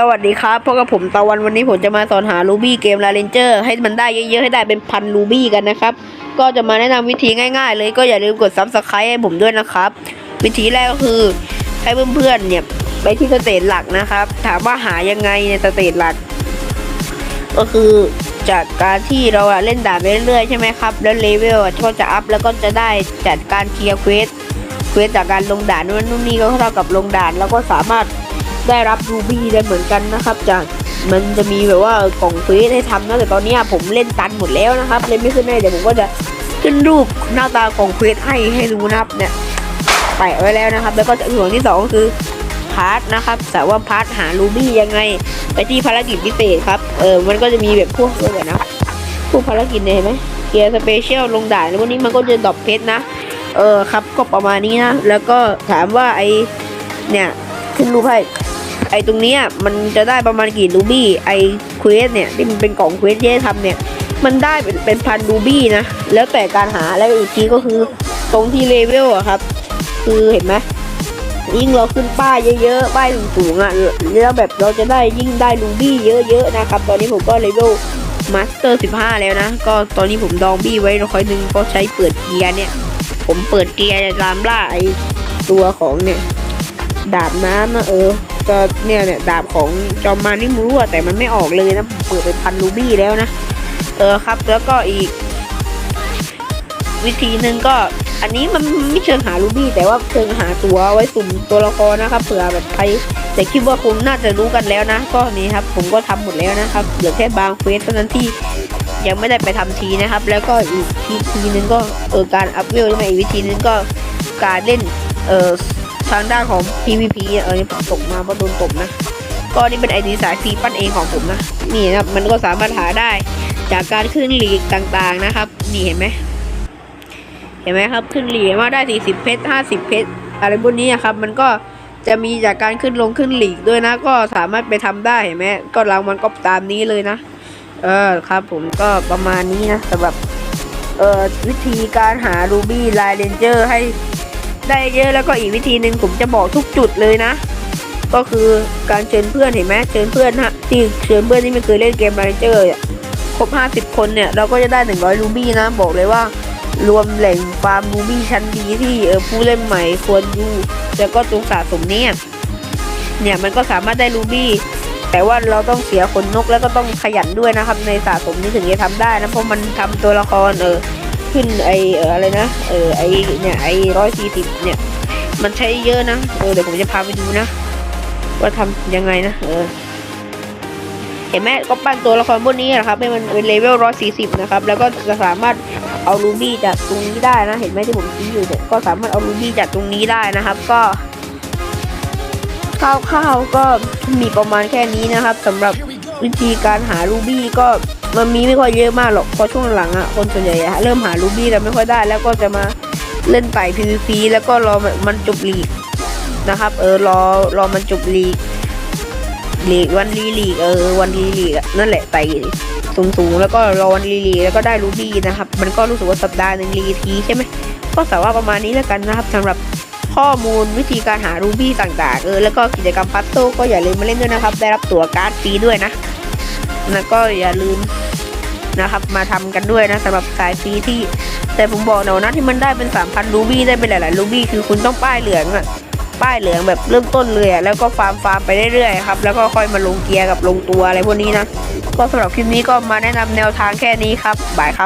สวัสดีครับพบกับผมตะวันวันนี้ผมจะมาสอนหารูบี้เกมลาเรนเจอร์ให้มันได้เยอะๆให้ได้เป็นพันรูบี้กันนะครับ ก็จะมาแนะนำวิธีง่าย ๆ เลยก็อย่าลืมกดซับสไครต์ให้ผมด้วยนะครับ วิธีแรกก็คือให้เพื่อนๆเนี่ยไปที่สเตจหลักนะครับ ถามว่าหายังไงในสเตจหลัก ก็คือจากการที่เราเล่นด่านไปเรื่อยๆใช่ไหมครับแล้วเลเวลก็จะอัพแล้วก็จะได้จัดการเคลียร์เควสเควสจากการลงด่านนู่นนู่นนี่ก็เท่ากับลงด่านแล้วก็สามารถ ได้รับรูบี้ได้เหมือนกันนะครับจากมันจะมีแบบว่ากล่องเควสให้ทำนะแต่ตอนนี้ผมเล่นตันหมดแล้วนะครับเล่นไม่ขึ้นได้เดี๋ยวผมก็จะขึ้นรูปหน้าตากล่องเควสให้ให้ดูนะครับเนี่ยแปะไว้แล้วนะครับ แล้วก็ส่วนที่สองคือพาร์ทนะครับแต่ว่าพาร์ทหารูบี้ยังไงไปที่ภารกิจพิเศษครับเออมันก็จะมีแบบพวกเลยนะพวกภารกิจเนี่ยเห็นไหมเกียร์สเปเชียลลงด่านแล้ววันนี้มันก็จะดรอปเพชรนะเออครับก็ประมาณนี้นะแล้วก็ถามว่าไอเนี่ยขึ้นรูปให้ ไอตรงเนี้ยมันจะได้ประมาณกี่รูบี้ไอเควสเนี่ยที่มันเป็นกล่องเควสที่ให้ทำเนี่ยมันได้เป็นเป็นพันรูบี้นะแล้วแต่การหาแล้วอีกทีก็คือตรงที่เลเวลอะครับ คือเห็นไหมยิ่งเราขึ้นป้ายเยอะๆป้ายสูงๆอะแล้วแบบเราจะได้ยิ่งได้รูบี้เยอะๆนะครับ ตอนนี้ผมก็เลเวลมาสเตอร์15แล้วนะ ก็ตอนนี้ผมดองบี้ไว้ร้อยหนึ่งก็ใช้เปิดเกียร์เนี่ย ผมเปิดเกียร์ตามล่าไอตัวของเนี่ย ดาบน้ำนะเออ ก็เนี่ยเนี่ยดาบของจอมมานี่มรู้อะแต่มันไม่ออกเลยนะเปิดไปพันรูบี้แล้วนะ เออครับ แล้วก็อีก วิธีหนึ่งก็ อันนี้มันไม่เชิงหารูบี้แต่ว่าเชิงหาตัวไว้สุ่มตัวละครนะครับเผื่อแบบใครแต่คิดว่าคงน่าจะรู้กันแล้วนะ ก็นี่ครับ ผมก็ทำหมดแล้วนะครับเหลือแค่บางเควสเท่านั้นที่ยังไม่ได้ไปทำทีนะครับ แล้วก็อีกทีทีนึงก็เออการอัพเวลใช่ไหมอีกวิธีนึงก็การเล่นเออ ทางด้านของ PVP เออนี่ผมตกมาเพราะโดนตบนะ ก็นี่เป็นไอดีสายฟีปั้นเองของผมนะ นี่นะมันก็สามารถหาได้จากการขึ้นหลีกต่างๆนะครับ นี่เห็นไหม เห็นไหมครับ ขึ้นหลีกมาได้ 40 เพชร 50 เพชร อะไรพวกนี้อะครับ มันก็จะมีจากการขึ้นลงขึ้นหลีกด้วยนะ ก็สามารถไปทำได้เห็นไหมก็รางวัลก็ตามนี้เลยนะ เออครับ ผมก็ประมาณนี้นะสำหรับเอ่อวิธีการหารูบี้ไลน์เรนเจอร์ให้ ได้เยอะแล้วก็อีกวิธีหนึ่งผมจะบอกทุกจุดเลยนะ ก็คือการเชิญเพื่อนเห็นไหมเชิญเพื่อนฮะที่เชิญเพื่อนที่ไม่เคยเล่นเกมไลน์เรนเจอร์อะครบ 50 คนเนี่ยเราก็จะได้ 100 รูบี้นะ บอกเลยว่ารวมแหล่งฟาร์มบูบี้ชั้นดีที่เออผู้เล่นใหม่ควรดูแล้วก็จงสะสมเนี่ยเนี่ยมันก็สามารถได้รูบี้แต่ว่าเราต้องเสียขนนกแล้วก็ต้องขยันด้วยนะครับในสะสมนี้ถึงจะทำได้นะเพราะมันทำตัวละครเออ ขึ้นไอเอออะไรนะเออไอเนี่ยไอร้อยสี่สิบเนี่ย มันใช้เยอะนะเออเดี๋ยวผมจะพาไปดูนะ ว่าทำยังไงนะเออเห็นไหมก็ปั้นตัวละครพวกนี้นะครับให้มันเป็นเลเวลร้อยสี่สิบนะครับ แล้วก็จะสามารถเอารูบี้จากตรงนี้ได้นะ เห็นไหมที่ผมชี้อยู่เนี่ยก็สามารถเอารูบี้จากตรงนี้ได้นะครับ ก็คร่าวๆก็มีประมาณแค่นี้นะครับสำหรับวิธีการหารูบี้ก็ มันมีไม่ค่อยเยอะมากหรอกเพราะช่วงหลังอะคนส่วนใหญ่อะเริ่มหารูบี้กันไม่ค่อยได้ แล้วก็จะมาเล่นไต่ PVP แล้วก็รอมันจบลีกนะครับ เออรอรอมันจบลีกลีกวันลีลีกเออวันลีลีกนั่นแหละไต่สูงสูงๆแล้วก็รอวันลีลีกแล้วก็ได้รูบี้นะครับ มันก็รู้สึกว่าสัปดาห์หนึ่งรีทีใช่ไหมก็สามารถประมาณนี้แล้วกันนะครับสำหรับข้อมูลวิธีการหารูบี้ต่างๆเออแล้วก็กิจกรรมพัซโซก็อย่าลืมมาเล่นด้วยนะครับ ได้รับตั๋วการ์ดฟรีด้วยนะ แล้วก็อย่าลืมนะครับ มาทำกันด้วยนะสำหรับสายฟรีที่ แต่ผมบอกหน่อยนะที่มันได้เป็น3,000รูบี้ได้เป็นหลายๆรูบี้คือคุณต้องป้ายเหลืองอะป้ายเหลืองแบบเริ่มต้นเลยอะแล้วก็ฟาร์มฟาร์มไปเรื่อยๆครับแล้วก็ค่อยมาลงเกียร์กับลงตัวอะไรพวกนี้นะก็สำหรับคลิปนี้ก็มาแนะนำแนวทางแค่นี้ครับบายครับ